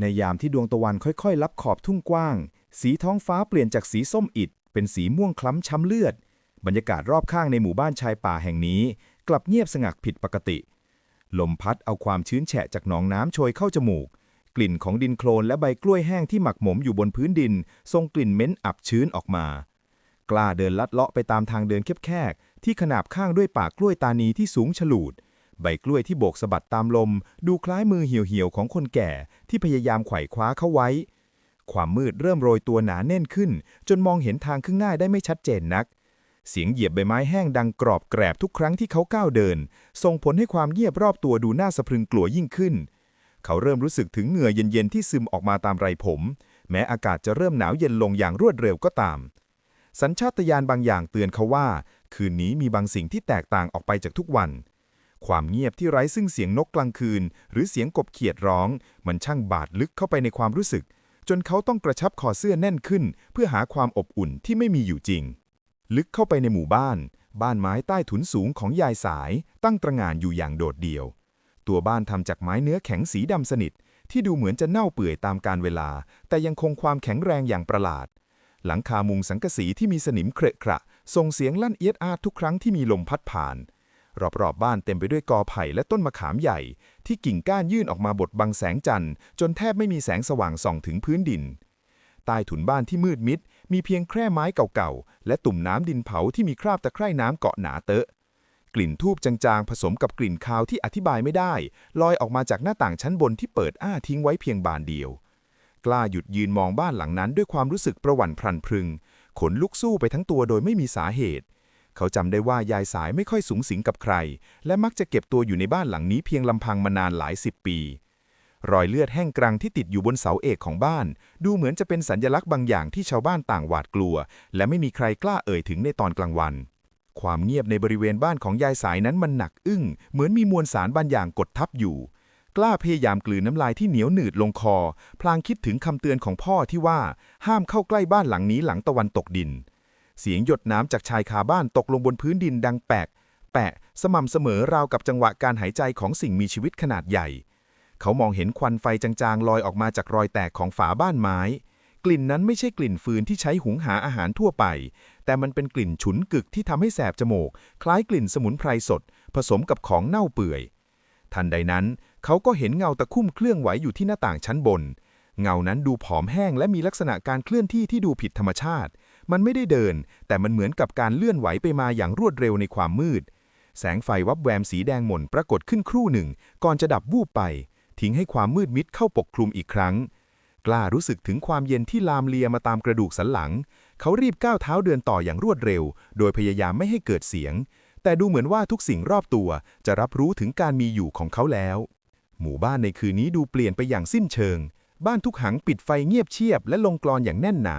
ในยามที่ดวงตะวันค่อยๆลับขอบทุ่งกว้าง สีท้องฟ้าเปลี่ยนจากสีส้มอิด เป็นสีม่วงคล้ำช้ำเลือด บรรยากาศรอบข้างในหมู่บ้านชายป่าแห่งนี้ กลับเงียบสงักผิดปกติ ลมพัดเอาความชื้นแฉะจากหนองน้ำโชยเข้าจมูก กลิ่นของดินโคลนและใบกล้วยแห้งที่หมักหมมอยู่บนพื้นดินทรงกลิ่นเหม็นอับชื้นออกมา กล้าเดินลัดเลาะไปตามทางเดินแคบๆที่ขนาบข้างด้วยป่ากล้วยตานีที่สูงฉลูด ใบกล้วยที่โบกสะบัดตามลม ดูคล้ายมือเหี่ยวๆของคนแก่ที่พยายามไขว่คว้าเข้าไว้ ความมืดเริ่มโรยตัวหนาแน่นขึ้น จนมองเห็นทางข้างหน้าได้ไม่ชัดเจนนัก เสียงเหยียบใบไม้แห้งดังกรอบแกรบทุกครั้งที่เขาก้าวเดิน ส่งผลให้ความเงียบรอบตัวดูน่าสะพรึงกลัวยิ่งขึ้น เขาเริ่มรู้สึกถึงเหงื่อเย็นๆที่ซึมออกมาตามไรผม แม้อากาศจะเริ่มหนาวเย็นลงอย่างรวดเร็วก็ตาม สัญชาตญาณบางอย่างเตือนเขาว่า คืนนี้มีบางสิ่งที่แตกต่างออกไปจากทุกวัน ความเงียบที่ไร้ซึ่งเสียงนกกลางคืน หรือเสียงกบเขียดร้อง มันช่างบาดลึกเข้าไปในความรู้สึก จนเขาต้องกระชับคอเสื้อแน่นขึ้น เพื่อหาความอบอุ่นที่ไม่มีอยู่จริง ลึกเข้าไปในหมู่บ้าน บ้านไม้ใต้ถุนสูงของยายสาย ตั้งตระหง่านอยู่อย่างโดดเดี่ยว ตัวบ้านทำจากไม้เนื้อแข็งสีดำสนิท ที่ดูเหมือนจะเน่าเปื่อยตามกาลเวลา แต่ยังคงความแข็งแรงอย่างประหลาด หลังคามุงสังกะสีที่มีสนิมเครอะขระส่งเสียงลั่นเอียดอาดทุกครั้งที่มีลมพัดผ่าน รอบๆบบ้านเต็มไปด้วยกอไผ่และต้นมะขามใหญ่ ที่กิ่งก้านยื่นออกมาบดบังแสงจันทร์ จนแทบไม่มีแสงสว่างส่องถึงพื้นดิน ใต้ถุนบ้านที่มืดมิด มีเพียงแคร่ไม้เก่าๆ และตุ่มน้ำดินเผาที่มีคราบตะไคร่น้ำเกาะหนาเตอะ กลิ่นทูบจางๆ ผสมกับกลิ่นคาวที่อธิบายไม่ได้ ลอยออกมาจากหน้าต่างชั้นบนที่เปิดอ้าทิ้งไว้เพียงบานเดียว กล้าหยุดยืนมองบ้านหลังนั้นด้วยความรู้สึกประหวั่นพรันพรึง ขนลุกสู้ไปทั้งตัวโดยไม่มีสาเหตุ เขาจำได้ว่ายายสายไม่ค่อยสูงสิงกับใคร และมักจะเก็บตัวอยู่ในบ้านหลังนี้เพียงลำพังมานานหลายสิบปี รอยเลือดแห้งกรังที่ติดอยู่บนเสาเอกของบ้าน ดูเหมือนจะเป็นสัญลักษณ์บางอย่างที่ชาวบ้านต่างหวาดกลัว และไม่มีใครกล้าเอ่ยถึงในตอนกลางวัน ความเงียบในบริเวณบ้านของยายสายนั้นมันหนักอึ้ง เหมือนมีมวลสารบางอย่างกดทับอยู่ กล้าพยายามกลืนน้ำลายที่เหนียวหนืดลงคอ พลางคิดถึงคำเตือนของพ่อที่ว่าห้ามเข้าใกล้บ้านหลังนี้หลังตะวันตกดิน เสียงหยดน้ำจากชายคาบ้านตกลงบนพื้นดินดังแปก แปะ สม่ำเสมอราวกับจังหวะการหายใจของสิ่งมีชีวิตขนาดใหญ่ เขามองเห็นควันไฟจางๆ ลอยออกมาจากรอยแตกของฝาบ้านไม้ กลิ่นนั้นไม่ใช่กลิ่นฟืนที่ใช้หุงหาอาหารทั่วไป แต่มันเป็นกลิ่นฉุนกึกที่ทำให้แสบจมูก คล้ายกลิ่นสมุนไพรสด ผสมกับของเน่าเปื่อย ทันใดนั้น เขาก็เห็นเงาตะคุ่มเคลื่อนไหวอยู่ที่หน้าต่างชั้นบน เงานั้นดูผอมแห้งและมีลักษณะการเคลื่อนที่ที่ดูผิดธรรมชาติ มันไม่ได้เดิน แต่มันเหมือนกับการเลื่อนไหวไปมาอย่างรวดเร็วในความมืด แสงไฟวับแวมสีแดงหม่นปรากฏขึ้นครู่หนึ่ง ก่อนจะดับวูบไป ทิ้งให้ความมืดมิดเข้าปกคลุมอีกครั้ง กล้ารู้สึกถึงความเย็นที่ลามเลียมาตามกระดูกสันหลัง เขารีบก้าวเท้าเดินต่ออย่างรวดเร็ว โดยพยายามไม่ให้เกิดเสียง แต่ดูเหมือนว่าทุกสิ่งรอบตัวจะรับรู้ถึงการมีอยู่ของเขาแล้ว หมู่บ้านในคืนนี้ดูเปลี่ยนไปอย่างสิ้นเชิง บ้านทุกหังปิดไฟเงียบเชียบและลงกลอนอย่างแน่นหนา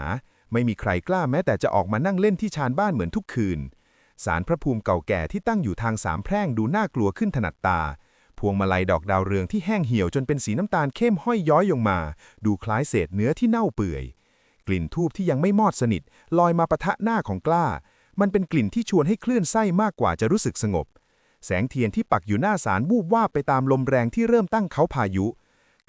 ไม่มีใครกล้าแม้แต่จะออกมานั่งเล่นที่ชานบ้านเหมือนทุกคืนศาลพระภูมิเก่าแก่ที่ตั้งอยู่ทางสามแพร่งดูน่ากลัวขึ้นถนัดตา พวงมาลัยดอกดาวเรืองที่แห้งเหี่ยวจนเป็นสีน้ำตาลเข้มห้อยย้อยลงมา ดูคล้ายเศษเนื้อที่เน่าเปื่อย กลิ่นทูบที่ยังไม่มอดสนิท ลอยมาปะทะหน้าของกล้า มันเป็นกลิ่นที่ชวนให้คลื่นไส้มากกว่าจะรู้สึกสงบ แสงเทียนที่ปักอยู่หน้าศาลวูบวาบไปตามลมแรงที่เริ่มตั้งเขาพายุ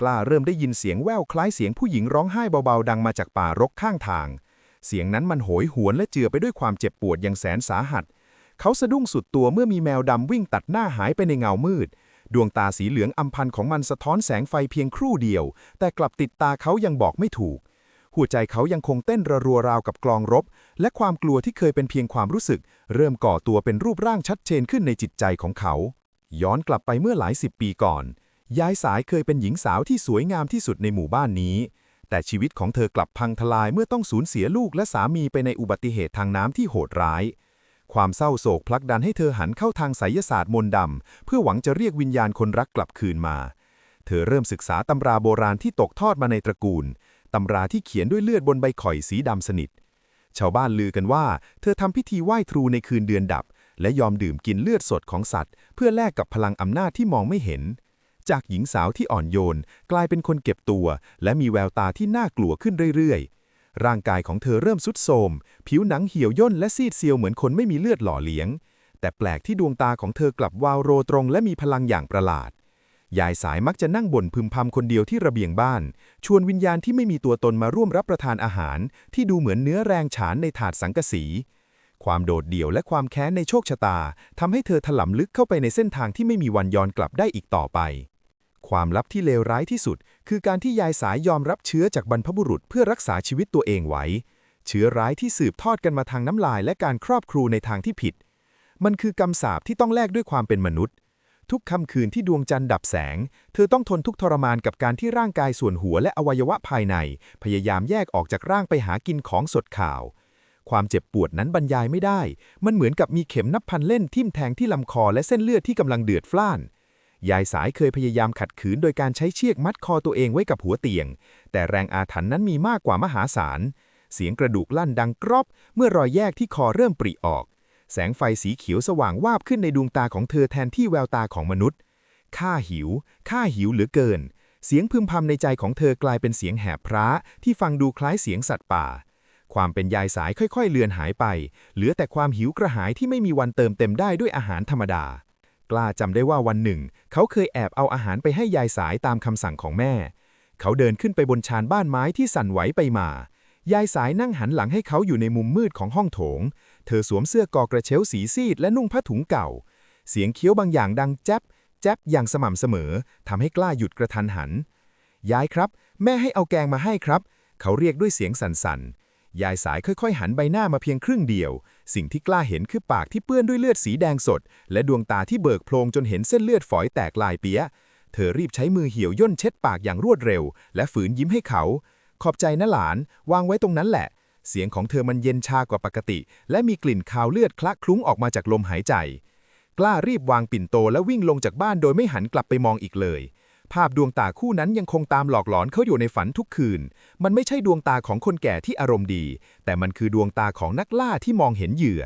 กล้าเริ่มได้ยินเสียงแว่วคล้ายเสียงผู้หญิงร้องไห้เบาๆ ดังมาจากป่ารกข้างทาง เสียงนั้นมันโหยหวนและเจือไปด้วยความเจ็บปวดอย่างแสนสาหัส เขาสะดุ้งสุดตัวเมื่อมีแมวดำวิ่งตัดหน้าหายไปในเงามืด ดวงตาสีเหลืองอำพันของมันสะท้อนแสงไฟเพียงครู่เดียว แต่กลับติดตาเขายังบอกไม่ถูก หัวใจเขายังคงเต้นระรัวราวกับกลองรบ และความกลัวที่เคยเป็นเพียงความรู้สึก เริ่มก่อตัวเป็นรูปร่างชัดเจนขึ้นในจิตใจของเขา ย้อนกลับไปเมื่อหลายสิบปีก่อน ยายสายเคยเป็นหญิงสาวที่สวยงามที่สุดในหมู่บ้านนี้ แต่ชีวิตของเธอกลับพังทลายเมื่อต้องสูญเสียลูกและสามีไปในอุบัติเหตุทางน้ำที่โหดร้าย ความเศร้าโศกผลักดันให้เธอหันเข้าทางไสยศาสตร์มนต์ดำ เพื่อหวังจะเรียกวิญญาณคนรักกลับคืนมา เธอเริ่มศึกษาตำราโบราณที่ตกทอดมาในตระกูล ตำราที่เขียนด้วยเลือดบนใบข่อยสีดำสนิท ชาวบ้านลือกันว่า เธอทำพิธีไหว้ครูในคืนเดือนดับ และยอมดื่มกินเลือดสดของสัตว์ เพื่อแลกกับพลังอำนาจที่มองไม่เห็น จากหญิงสาวที่อ่อนโยน กลายเป็นคนเก็บตัว และมีแววตาที่น่ากลัวขึ้นเรื่อยๆ ร่างกายของเธอเริ่มสุดโทมผิวหนังเหี่ยวย่นและซีดเซียวเหมือนคนไม่มีเลือดหล่อเลี้ยง แต่แปลกที่ดวงตาของเธอกลับวาวโรตรงและมีพลังอย่างประหลาด ยายสายมักจะนั่งบ่นพึมพำคนเดียวที่ระเบียงบ้าน ชวนวิญญาณที่ไม่มีตัวตนมาร่วมรับประทานอาหาร ที่ดูเหมือนเนื้อแรงฉานในถาดสังกะสีความโดดเดี่ยวและความแค้นในโชคชะตาทำให้เธอถลำลึกเข้าไปในเส้นทางที่ไม่มีวันย้อนกลับได้อีกต่อไป ความลับที่เลวร้ายที่สุด คือการที่ยายสายยอมรับเชื้อจากบรรพบุรุษเพื่อรักษาชีวิตตัวเองไว้ เชื้อร้ายที่สืบทอดกันมาทางน้ำลายและการครอบครูในทางที่ผิด มันคือกรรมสาปที่ต้องแลกด้วยความเป็นมนุษย์ ทุกค่ำคืนที่ดวงจันทร์ดับแสง เธอต้องทนทุกทรมานกับการที่ร่างกายส่วนหัวและอวัยวะภายใน พยายามแยกออกจากร่างไปหากินของสดข่าว ความเจ็บปวดนั้นบรรยายไม่ได้ มันเหมือนกับมีเข็มนับพันเล่นทิ่มแทงที่ลำคอและเส้นเลือดที่กำลังเดือดฟล่าน ยายสายเคยพยายามขัดขืนโดยการใช้เชือกมัดคอตัวเองไว้กับหัวเตียง แต่แรงอาถรรพ์นั้นมีมากกว่ามหาศาล เสียงกระดูกลั่นดังกรอบ เมื่อรอยแยกที่คอเริ่มปริออก แสงไฟสีเขียวสว่างวาบขึ้นในดวงตาของเธอแทนที่แววตาของมนุษย์ ข้าหิว ข้าหิวเหลือเกิน เสียงพึมพำในใจของเธอกลายเป็นเสียงแหบพระที่ฟังดูคล้ายเสียงสัตว์ป่าความเป็นยายสายค่อยๆ เลือนหายไป เหลือแต่ความหิวกระหายที่ไม่มีวันเติมเต็มได้ด้วยอาหารธรรมดา กล้าจำได้ว่าวันหนึ่ง เขาเคยแอบเอาอาหารไปให้ยายสายตามคำสั่งของแม่ เขาเดินขึ้นไปบนชานบ้านไม้ที่สั่นไหวไปมา ยายสายนั่งหันหลังให้เขาอยู่ในมุมมืดของห้องโถง เธอสวมเสื้อกอกระเช้าสีซีดและนุ่งผ้าถุงเก่า เสียงเคี้ยวบางอย่างดังแจ๊บแจ๊บอย่างสม่ำเสมอทำให้กล้าหยุดกระทันหัน ยายครับ แม่ให้เอาแกงมาให้ครับ เขาเรียกด้วยเสียงสั่นๆ ยายสายค่อยๆ หันใบหน้ามาเพียงครึ่งเดียว สิ่งที่กล้าเห็นคือปากที่เปื้อนด้วยเลือดสีแดงสด และดวงตาที่เบิกโพลงจนเห็นเส้นเลือดฝอยแตกลายเปียะเธอรีบใช้มือเหี่ยวย่นเช็ดปากอย่างรวดเร็ว และฝืนยิ้มให้เขา ขอบใจนะหลาน วางไว้ตรงนั้นแหละ เสียงของเธอมันเย็นชากว่าปกติ และมีกลิ่นคาวเลือดคละคลุ้งออกมาจากลมหายใจ กล้ารีบวางปิ่นโตและวิ่งลงจากบ้านโดยไม่หันกลับไปมองอีกเลย ภาพดวงตาคู่นั้นยังคงตามหลอกหลอนเขาอยู่ในฝันทุกคืน มันไม่ใช่ดวงตาของคนแก่ที่อารมณ์ดี แต่มันคือดวงตาของนักล่าที่มองเห็นเหยื่อ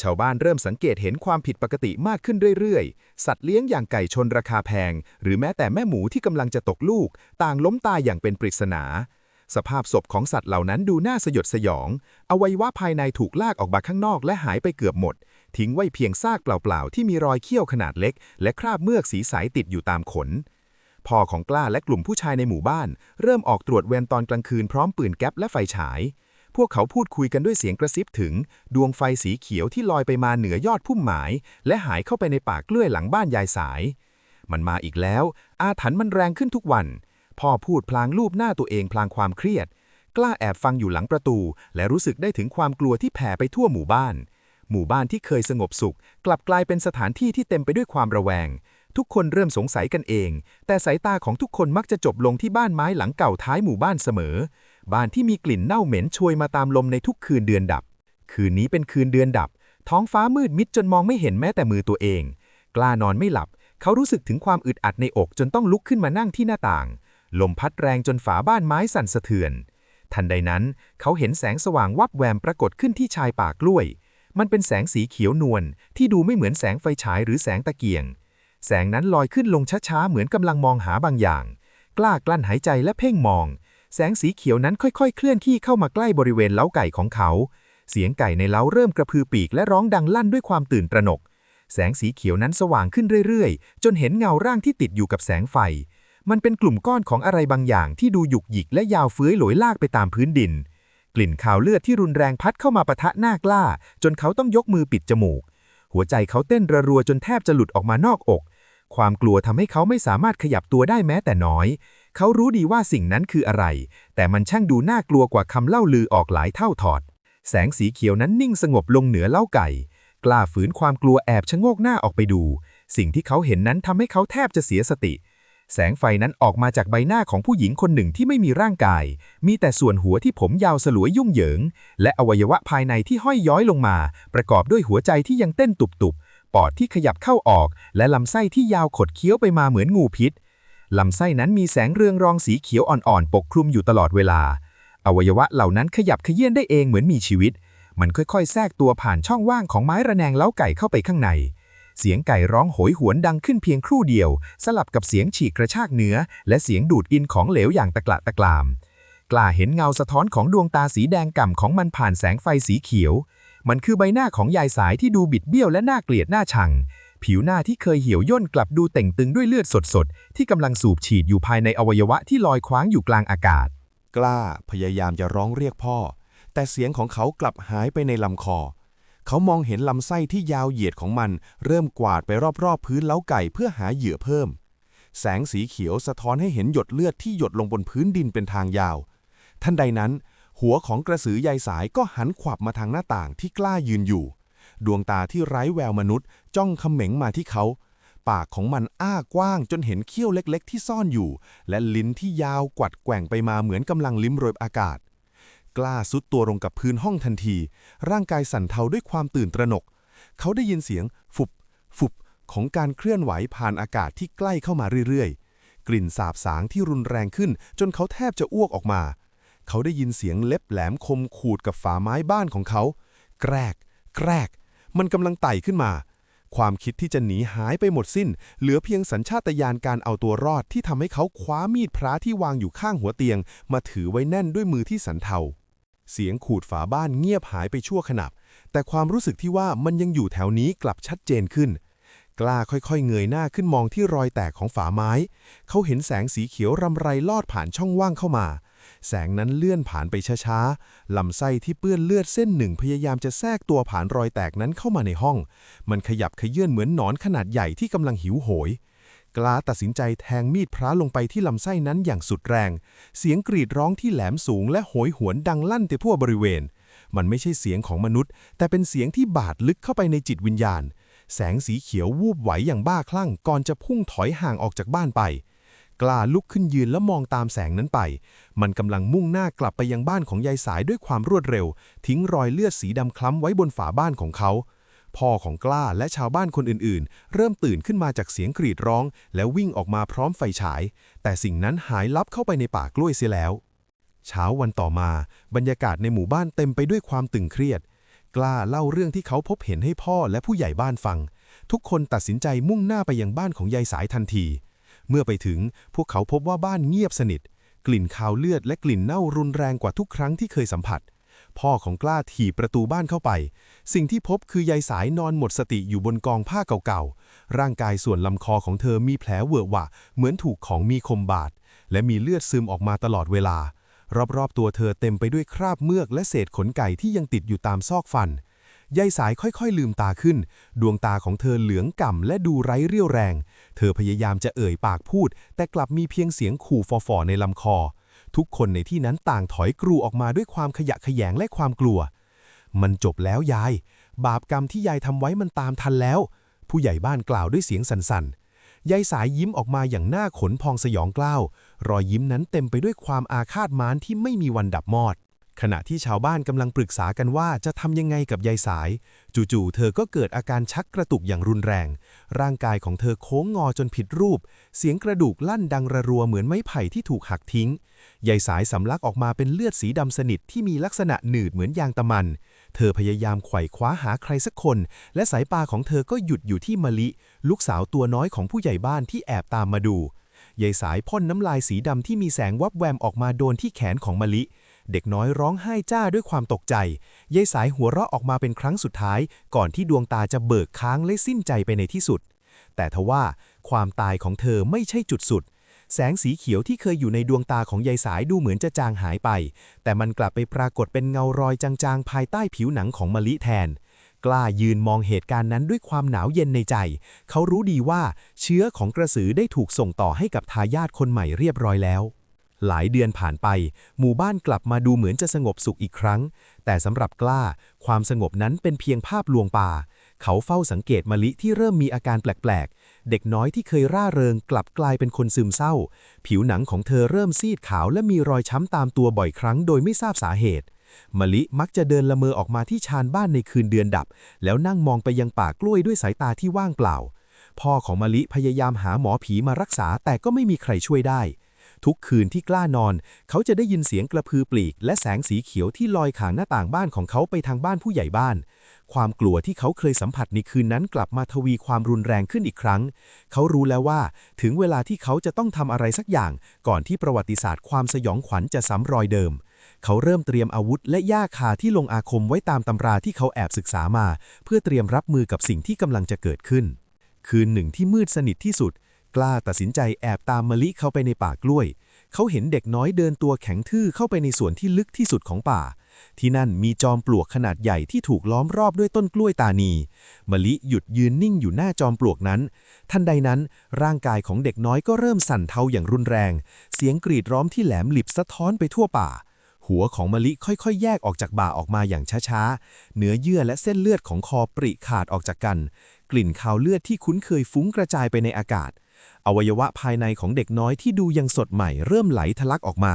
ชาวบ้านเริ่มสังเกตเห็นความผิดปกติมากขึ้นเรื่อยๆ สัตว์เลี้ยงอย่างไก่ชนราคาแพง หรือแม้แต่แม่หมูที่กำลังจะตกลูก ต่างล้มตายอย่างเป็นปริศนาสภาพศพของสัตว์เหล่านั้นดูน่าสยดสยอง อวัยวะภายในถูกลากออกมาข้างนอกและหายไปเกือบหมด ทิ้งไว้เพียงซากเปล่าๆ ที่มีรอยเขี้ยวขนาดเล็ก และคราบเมือกสีใสติดอยู่ตามขน พ่อของกล้าและกลุ่มผู้ชายในหมู่บ้าน เริ่มออกตรวจเวรตอนกลางคืนพร้อมปืนแก๊ปและไฟฉาย พวกเขาพูดคุยกันด้วยเสียงกระซิบถึง ดวงไฟสีเขียวที่ลอยไปมาเหนือยอดพุ่มไม้และหายเข้าไปในป่ากล้วยหลังบ้านยายสาย มันมาอีกแล้ว อาถรรพ์มันแรงขึ้นทุกวัน พ่อพูดพลางรูปหน้าตัวเองพลางความเครียด กล้าแอบฟังอยู่หลังประตู และรู้สึกได้ถึงความกลัวที่แผ่ไปทั่วหมู่บ้านหมู่บ้านที่เคยสงบสุข กลับกลายเป็นสถานที่ที่เต็มไปด้วยความระแวง ทุกคนเริ่มสงสัยกันเอง แต่สายตาของทุกคนมักจะจบลงที่บ้านไม้หลังเก่าท้ายหมู่บ้านเสมอ บ้านที่มีกลิ่นเน่าเหม็นโชยมาตามลมในทุกคืนเดือนดับ คืนนี้เป็นคืนเดือนดับ ท้องฟ้ามืดมิดจนมองไม่เห็นแม้แต่มือตัวเอง กล้านอนไม่หลับ เขารู้สึกถึงความอึดอัดในอกจนต้องลุกขึ้นมานั่งที่หน้าต่าง ลมพัดแรงจนฝาบ้านไม้สั่นสะเทือน ทันใดนั้น เขาเห็นแสงสว่างวับแวมปรากฏขึ้นที่ชายป่ากล้วย มันเป็นแสงสีเขียวนวลที่ดูไม่เหมือนแสงไฟฉายหรือแสงตะเกียง แสงนั้นลอยขึ้นลงช้าๆ เหมือนกำลังมองหาบางอย่าง กล้ากลั้นหายใจและเพ่งมอง แสงสีเขียวนั้นค่อยๆ เคลื่อนที่เข้ามาใกล้บริเวณเล้าไก่ของเขา เสียงไก่ในเล้าเริ่มกระพือปีกและร้องดังลั่นด้วยความตื่นตระหนก แสงสีเขียวนั้นสว่างขึ้นเรื่อยๆ จนเห็นเงาร่างที่ติดอยู่กับแสงไฟ มันเป็นกลุ่มก้อนของอะไรบางอย่างที่ดูหยุกหยิกและยาวเฟื้อยหลอยลากไปตามพื้นดิน กลิ่นขาวเลือดที่รุนแรงพัดเข้ามาปะทะหน้ากล้า จนเขาต้องยกมือปิดจมูกหัวใจเขาเต้นระรัวจนแทบจะหลุดออกมานอกอก ความกลัวทำให้เขาไม่สามารถขยับตัวได้แม้แต่น้อย เขารู้ดีว่าสิ่งนั้นคืออะไร แต่มันช่างดูน่ากลัวกว่าคำเล่าลือออกหลายเท่าถอด แสงสีเขียวนั้นนิ่งสงบลงเหนือเล้าไก่ กล้าฝืนความกลัวแอบชะโงกหน้าออกไปดู สิ่งที่เขาเห็นนั้นทำให้เขาแทบจะเสียสติ แสงไฟนั้นออกมาจากใบหน้าของผู้หญิงคนหนึ่งที่ไม่มีร่างกาย มีแต่ส่วนหัวที่ผมยาวสลวยยุ่งเหยิง และอวัยวะภายในที่ห้อยย้อยลงมา ประกอบด้วยหัวใจที่ยังเต้นตุบๆ ปอดที่ขยับเข้าออก และลำไส้ที่ยาวขดเคี้ยวไปมาเหมือนงูพิษ ลำไส้นั้นมีแสงเรืองรองสีเขียวอ่อนๆ ปกคลุมอยู่ตลอดเวลา อวัยวะเหล่านั้นขยับเขยื่อนได้เองเหมือนมีชีวิต มันค่อยๆ แทรกตัวผ่านช่องว่างของไม้ระแนงเล้าไก่เข้าไปข้างใน เสียงไก่ร้องโหยหวนดังขึ้นเพียงครู่เดียว สลับกับเสียงฉีกกระชากเนื้อ และเสียงดูดอินของเหลวอย่างตะกละตะกราม กล้าเห็นเงาสะท้อนของดวงตาสีแดงก่ำของมันผ่านแสงไฟสีเขียว มันคือใบหน้าของยายสายที่ดูบิดเบี้ยวและน่าเกลียดน่าชัง ผิวหน้าที่เคยเหี่ยวย่นกลับดูเต่งตึงด้วยเลือดสดๆ ที่กำลังสูบฉีดอยู่ภายในอวัยวะที่ลอยคว้างอยู่กลางอากาศ กล้าพยายามจะร้องเรียกพ่อ แต่เสียงของเขากลับหายไปในลำคอ เขามองเห็นลำไส้ที่ยาวเหยียดของมัน เริ่มกวาดไปรอบๆ พื้นเล้าไก่เพื่อหาเหยื่อเพิ่ม แสงสีเขียวสะท้อนให้เห็นหยดเลือดที่หยดลงบนพื้นดินเป็นทางยาวท่านใดนั้น หัวของกระสือใยสายก็หันขวับมาทางหน้าต่างที่กล้ายืนอยู่ ดวงตาที่ไร้แววมนุษย์ จ้องเขม็งมาที่เขา ปากของมันอ้ากว้างจนเห็นเขี้ยวเล็กๆ ที่ซ่อนอยู่ และลิ้นที่ยาวกวัดแกว่งไปมาเหมือนกำลังลิ้มรสอากาศ กล้าซุดตัวลงกับพื้นห้องทันที ร่างกายสั่นเทาด้วยความตื่นตระหนก เขาได้ยินเสียง ฟุบ ฟุบ ของการเคลื่อนไหวผ่านอากาศที่ใกล้เข้ามาเรื่อยๆ กลิ่นสาบสางที่รุนแรงขึ้น จนเขาแทบจะอ้วกออกมา เขาได้ยินเสียงเล็บแหลมคมขูดกับฝาไม้บ้านของเขา แกรก แกรก มันกำลังไต่ขึ้นมา ความคิดที่จะหนีหายไปหมดสิ้น เหลือเพียงสัญชาตญาณการเอาตัวรอดที่ทำให้เขาคว้ามีดพระที่วางอยู่ข้างหัวเตียง มาถือไว้แน่นด้วยมือที่สันเทา เสียงขูดฝาบ้านเงียบหายไปชั่วขณะแต่ความรู้สึกที่ว่ามันยังอยู่แถวนี้กลับชัดเจนขึ้นกล้าค่อยๆ เงยหน้าขึ้นมองที่รอยแตกของฝาไม้ เขาเห็นแสงสีเขียวรำไรลอดผ่านช่องว่างเข้ามา แสงนั้นเลื่อนผ่านไปช้าๆลำไส้ที่เปื้อนเลือดเส้นหนึ่งพยายามจะแทรกตัวผ่านรอยแตกนั้นเข้ามาในห้อง มันขยับขยื่นเหมือนหนอนขนาดใหญ่ที่กำลังหิวโหย กล้าตัดสินใจแทงมีดพระลงไปที่ลำไส้นั้นอย่างสุดแรง เสียงกรีดร้องที่แหลมสูงและโหยหวนดังลั่นไปทั่วบริเวณ มันไม่ใช่เสียงของมนุษย์ แต่เป็นเสียงที่บาดลึกเข้าไปในจิตวิญญาณ แสงสีเขียววูบไหวอย่างบ้าคลั่งก่อนจะพุ่งถอยห่างออกจากบ้านไป กล้าลุกขึ้นยืนแล้วมองตามแสงนั้นไป มันกำลังมุ่งหน้ากลับไปยังบ้านของยายสายด้วยความรวดเร็ว ทิ้งรอยเลือดสีดำคล้ำไว้บนฝาบ้านของเขา พ่อของกล้าและชาวบ้านคนอื่นๆ เริ่มตื่นขึ้นมาจากเสียงกรีดร้อง แล้ววิ่งออกมาพร้อมไฟฉาย แต่สิ่งนั้นหายลับเข้าไปในป่ากล้วยเสียแล้ว เช้าวันต่อมา บรรยากาศในหมู่บ้านเต็มไปด้วยความตึงเครียด กล้าเล่าเรื่องที่เขาพบเห็นให้พ่อและผู้ใหญ่บ้านฟัง ทุกคนตัดสินใจมุ่งหน้าไปยังบ้านของยายสายทันที เมื่อไปถึงพวกเขาพบว่าบ้านเงียบสนิท กลิ่นคาวเลือดและกลิ่นเน่ารุนแรงกว่าทุกครั้งที่เคยสัมผัส พ่อของกล้าถีบประตูบ้านเข้าไป สิ่งที่พบคือยายสายนอนหมดสติอยู่บนกองผ้าเก่าๆ ร่างกายส่วนลำคอของเธอมีแผลเวอะหวะ เหมือนถูกของมีคมบาด และมีเลือดซึมออกมาตลอดเวลา รอบๆตัวเธอเต็มไปด้วยคราบเมือกและเศษขนไก่ที่ยังติดอยู่ตามซอกฟัน ยายสายค่อยๆลืมตาขึ้น ดวงตาของเธอเหลืองก่ำและดูไร้เรี่ยวแรง เธอพยายามจะเอ่ยปากพูด แต่กลับมีเพียงเสียงขู่ฟอๆในลำคอ ทุกคนในที่นั้นต่างถอยกรูออกมาด้วยความขยะแขยงและความกลัว มันจบแล้วยาย บาปกรรมที่ยายทำไว้มันตามทันแล้ว ผู้ใหญ่บ้านกล่าวด้วยเสียงสั่นๆยายสายยิ้มออกมาอย่างหน้าขนพองสยองกล้าว รอยยิ้มนั้นเต็มไปด้วยความอาฆาตมานที่ไม่มีวันดับมอด ขณะที่ชาวบ้านกำลังปรึกษากันว่าจะทำยังไงกับยายสาย จู่ๆเธอก็เกิดอาการชักกระตุกอย่างรุนแรง ร่างกายของเธอโค้งงอจนผิดรูป เสียงกระดูกลั่นดังระรัวเหมือนไม้ไผ่ที่ถูกหักทิ้งยายสายสำลักออกมาเป็นเลือดสีดำสนิทที่มีลักษณะหนืดเหมือนยางตะมัน เธอพยายามไขว่คว้าหาใครสักคน และสายตาของเธอก็หยุดอยู่ที่มะลิ ลูกสาวตัวน้อยของผู้ใหญ่บ้านที่แอบตามมาดูยายสายพ่นน้ำลายสีดำที่มีแสงวับแวมออกมาโดนที่แขนของมะลิ เด็กน้อยร้องไห้จ้าด้วยความตกใจยายสายหัวเราะออกมาเป็นครั้งสุดท้าย ก่อนที่ดวงตาจะเบิกค้างและสิ้นใจไปในที่สุด แต่ทว่าความตายของเธอไม่ใช่จุดสุด แสงสีเขียวที่เคยอยู่ในดวงตาของยายสายดูเหมือนจะจางหายไป แต่มันกลับไปปรากฏเป็นเงารอยจางๆ ภายใต้ผิวหนังของมะลิแทนกล้ายืนมองเหตุการณ์นั้นด้วยความหนาวเย็นในใจ เขารู้ดีว่าเชื้อของกระสือได้ถูกส่งต่อให้กับทายาทคนใหม่เรียบร้อยแล้ว หลายเดือนผ่านไป หมู่บ้านกลับมาดูเหมือนจะสงบสุขอีกครั้ง แต่สำหรับกล้า ความสงบนั้นเป็นเพียงภาพลวงป่า เขาเฝ้าสังเกตมะลิที่เริ่มมีอาการแปลกๆ เด็กน้อยที่เคยร่าเริงกลับกลายเป็นคนซึมเศร้า ผิวหนังของเธอเริ่มซีดขาวและมีรอยช้ำตามตัวบ่อยครั้งโดยไม่ทราบสาเหตุมะลิมักจะเดินละเมอออกมาที่ชานบ้านในคืนเดือนดับ แล้วนั่งมองไปยังป่ากล้วยด้วยสายตาที่ว่างเปล่า พ่อของมะลิพยายามหาหมอผีมารักษาแต่ก็ไม่มีใครช่วยได้ ทุกคืนที่กล้านอน เขาจะได้ยินเสียงกระพือปลีก และแสงสีเขียวที่ลอยขางหน้าต่างบ้านของเขาไปทางบ้านผู้ใหญ่บ้าน ความกลัวที่เขาเคยสัมผัสในคืนนั้นกลับมาทวีความรุนแรงขึ้นอีกครั้ง เขารู้แล้วว่า ถึงเวลาที่เขาจะต้องทำอะไรสักอย่าง ก่อนที่ประวัติศาสตร์ความสยองขวัญจะซ้ำรอยเดิมเขาเริ่มเตรียมอาวุธและย่าคาที่ลงอาคมไว้ตามตำราที่เขาแอบศึกษามา เพื่อเตรียมรับมือกับสิ่งที่กำลังจะเกิดขึ้น คืนหนึ่งที่มืดสนิทที่สุด กล้าตัดสินใจแอบตามมะลิเข้าไปในป่ากล้วย เขาเห็นเด็กน้อยเดินตัวแข็งทื่อเข้าไปในส่วนที่ลึกที่สุดของป่า ที่นั่นมีจอมปลวกขนาดใหญ่ที่ถูกล้อมรอบด้วยต้นกล้วยตานี มะลิหยุดยืนนิ่งอยู่หน้าจอมปลวกนั้น ทันใดนั้น ร่างกายของเด็กน้อยก็เริ่มสั่นเทาอย่างรุนแรง เสียงกรีดร้องที่แหลมหลิบสะท้อนไปทั่วป่าหัวของมะลิค่อยๆ แยกออกจากบ่าออกมาอย่างช้าๆ เนื้อเยื่อและเส้นเลือดของคอปริขาดออกจากกัน กลิ่นคาวเลือดที่คุ้นเคยฟุ้งกระจายไปในอากาศ อวัยวะภายในของเด็กน้อยที่ดูยังสดใหม่เริ่มไหลทะลักออกมา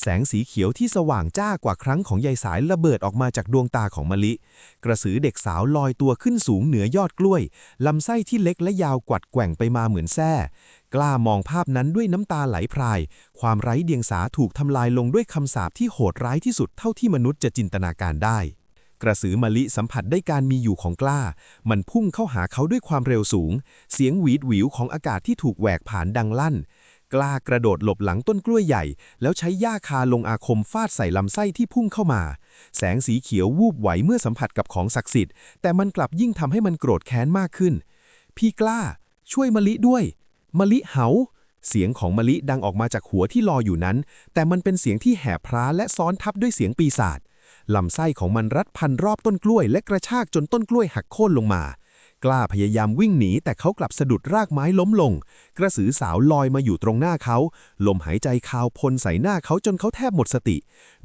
แสงสีเขียวที่สว่างจ้ากว่าครั้งของยายสายระเบิดออกมาจากดวงตาของมะลิ กระสือเด็กสาวลอยตัวขึ้นสูงเหนือยอดกล้วย ลำไส้ที่เล็กและยาวกวัดแกว่งไปมาเหมือนแส้กล้ามองภาพนั้นด้วยน้ำตาไหลพราย ความไร้เดียงสาถูกทำลายลงด้วยคำสาปที่โหดร้ายที่สุดเท่าที่มนุษย์จะจินตนาการได้ กระสือมะลิสัมผัสได้การมีอยู่ของกล้า มันพุ่งเข้าหาเขาด้วยความเร็วสูง เสียงหวีดหวิวของอากาศที่ถูกแหวกผ่านดังลั่น กล้ากระโดดหลบหลังต้นกล้วยใหญ่ แล้วใช้หญ้าคาลงอาคมฟาดใส่ลำไส้ที่พุ่งเข้ามา แสงสีเขียววูบไหวเมื่อสัมผัสกับของศักดิ์สิทธิ์ แต่มันกลับยิ่งทำให้มันโกรธแค้นมากขึ้น พี่กล้า ช่วยมะลิด้วย มะลิเหาเสียงของมะลิดังออกมาจากหัวที่ลอยอยู่นั้น แต่มันเป็นเสียงที่แหบพร้าและซ้อนทับด้วยเสียงปีศาจ ลำไส้ของมันรัดพันรอบต้นกล้วยและกระชากจนต้นกล้วยหักโค่นลงมา กล้าพยายามวิ่งหนีแต่เขากลับสะดุดรากไม้ล้มลง กระสือสาวลอยมาอยู่ตรงหน้าเขา ลมหายใจคาวพ่นใส่หน้าเขาจนเขาแทบหมดสติ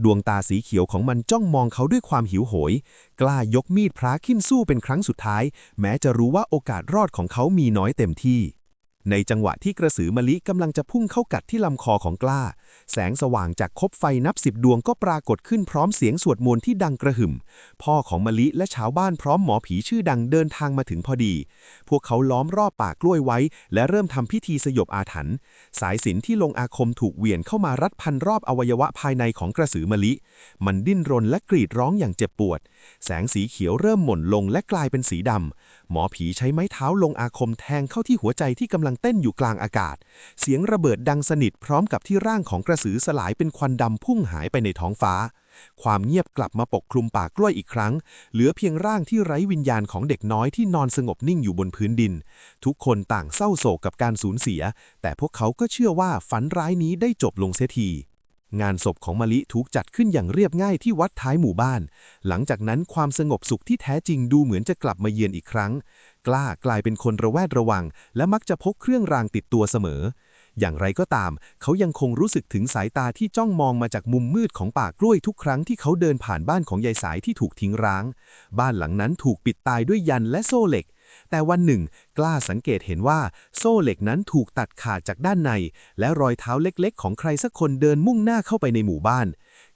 ดวงตาสีเขียวของมันจ้องมองเขาด้วยความหิวโหย กล้ายกมีดพระขึ้นสู้เป็นครั้งสุดท้าย แม้จะรู้ว่าโอกาสรอดของเขามีน้อยเต็มที่ ในจังหวะที่กระสือมะลิกำลังจะพุ่งเข้ากัดที่ลำคอของกล้า แสงสว่างจากคบไฟนับสิบดวงก็ปรากฏขึ้นพร้อมเสียงสวดมนต์ที่ดังกระหึ่ม พ่อของมะลิและชาวบ้านพร้อมหมอผีชื่อดังเดินทางมาถึงพอดี พวกเขาล้อมรอบป่ากล้วยไว้ และเริ่มทำพิธีสยบอาถรรพ์สายสินที่ลงอาคมถูกเหวี่ยงเข้ามารัดพันรอบอวัยวะภายในของกระสือมะลิ มันดิ้นรนและกรีดร้องอย่างเจ็บปวด แสงสีเขียวเริ่มหม่นลงและกลายเป็นสีดำหมอผีใช้ไม้เท้าลงอาคมแทงเข้าที่หัวใจที่กำลังเต้นอยู่กลางอากาศ เสียงระเบิดดังสนิทพร้อมกับที่ร่างของกระสือสลายเป็นควันดำพุ่งหายไปในท้องฟ้า ความเงียบกลับมาปกคลุมป่ากล้วยอีกครั้ง เหลือเพียงร่างที่ไร้วิญญาณของเด็กน้อยที่นอนสงบนิ่งอยู่บนพื้นดิน ทุกคนต่างเศร้าโศกกับการสูญเสีย แต่พวกเขาก็เชื่อว่าฝันร้ายนี้ได้จบลงเสียที งานศพของมะลิถูกจัดขึ้นอย่างเรียบง่ายที่วัดท้ายหมู่บ้าน หลังจากนั้นความสงบสุขที่แท้จริงดูเหมือนจะกลับมาเยือนอีกครั้ง กล้ากลายเป็นคนระแวดระวัง และมักจะพกเครื่องรางติดตัวเสมอ อย่างไรก็ตาม เขายังคงรู้สึกถึงสายตาที่จ้องมองมาจากมุมมืดของป่ากล้วยทุกครั้งที่เขาเดินผ่านบ้านของยายสายที่ถูกทิ้งร้าง บ้านหลังนั้นถูกปิดตายด้วยยันและโซ่เหล็ก แต่วันหนึ่ง กล้าสังเกตเห็นว่าโซ่เหล็กนั้นถูกตัดขาดจากด้านใน และรอยเท้าเล็กๆ ของใครสักคนเดินมุ่งหน้าเข้าไปในหมู่บ้าน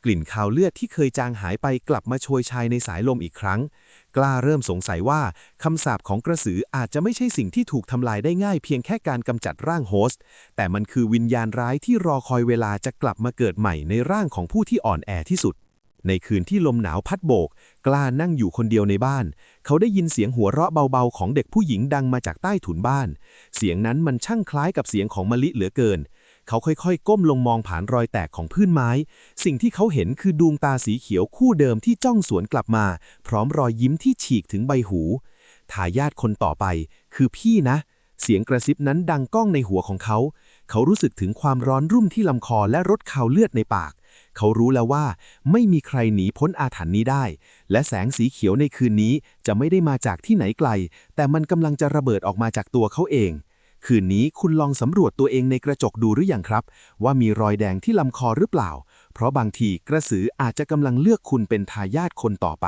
กลิ่นคาวเลือดที่เคยจางหายไปกลับมาโชยชายในสายลมอีกครั้ง กล้าเริ่มสงสัยว่าคำสาปของกระสืออาจจะไม่ใช่สิ่งที่ถูกทำลายได้ง่ายเพียงแค่การกำจัดร่างโฮสต์ แต่มันคือวิญญาณร้ายที่รอคอยเวลาจะกลับมาเกิดใหม่ในร่างของผู้ที่อ่อนแอที่สุด ในคืนที่ลมหนาวพัดโบก กล้านั่งอยู่คนเดียวในบ้าน เขาได้ยินเสียงหัวเราะเบาๆ ของเด็กผู้หญิงดังมาจากใต้ถุนบ้าน เสียงนั้นมันช่างคล้ายกับเสียงของมะลิเหลือเกิน เขาค่อยๆ ก้มลงมองผ่านรอยแตกของพื้นไม้ สิ่งที่เขาเห็นคือดวงตาสีเขียวคู่เดิมที่จ้องสวนกลับมา พร้อมรอยยิ้มที่ฉีกถึงใบหูทายาทคนต่อไป คือพี่นะ เสียงกระซิบนั้นดังก้องในหัวของเขา เขารู้สึกถึงความร้อนรุ่มที่ลำคอและรดคาวเลือดในปาก เขารู้แล้วว่าไม่มีใครหนีพ้นอาถรรพ์นี้ได้ และแสงสีเขียวในคืนนี้จะไม่ได้มาจากที่ไหนไกล แต่มันกำลังจะระเบิดออกมาจากตัวเขาเอง คืนนี้คุณลองสำรวจตัวเองในกระจกดูหรือยังครับ ว่ามีรอยแดงที่ลำคอหรือเปล่า เพราะบางทีกระสืออาจจะกำลังเลือกคุณเป็นทายาทคนต่อไป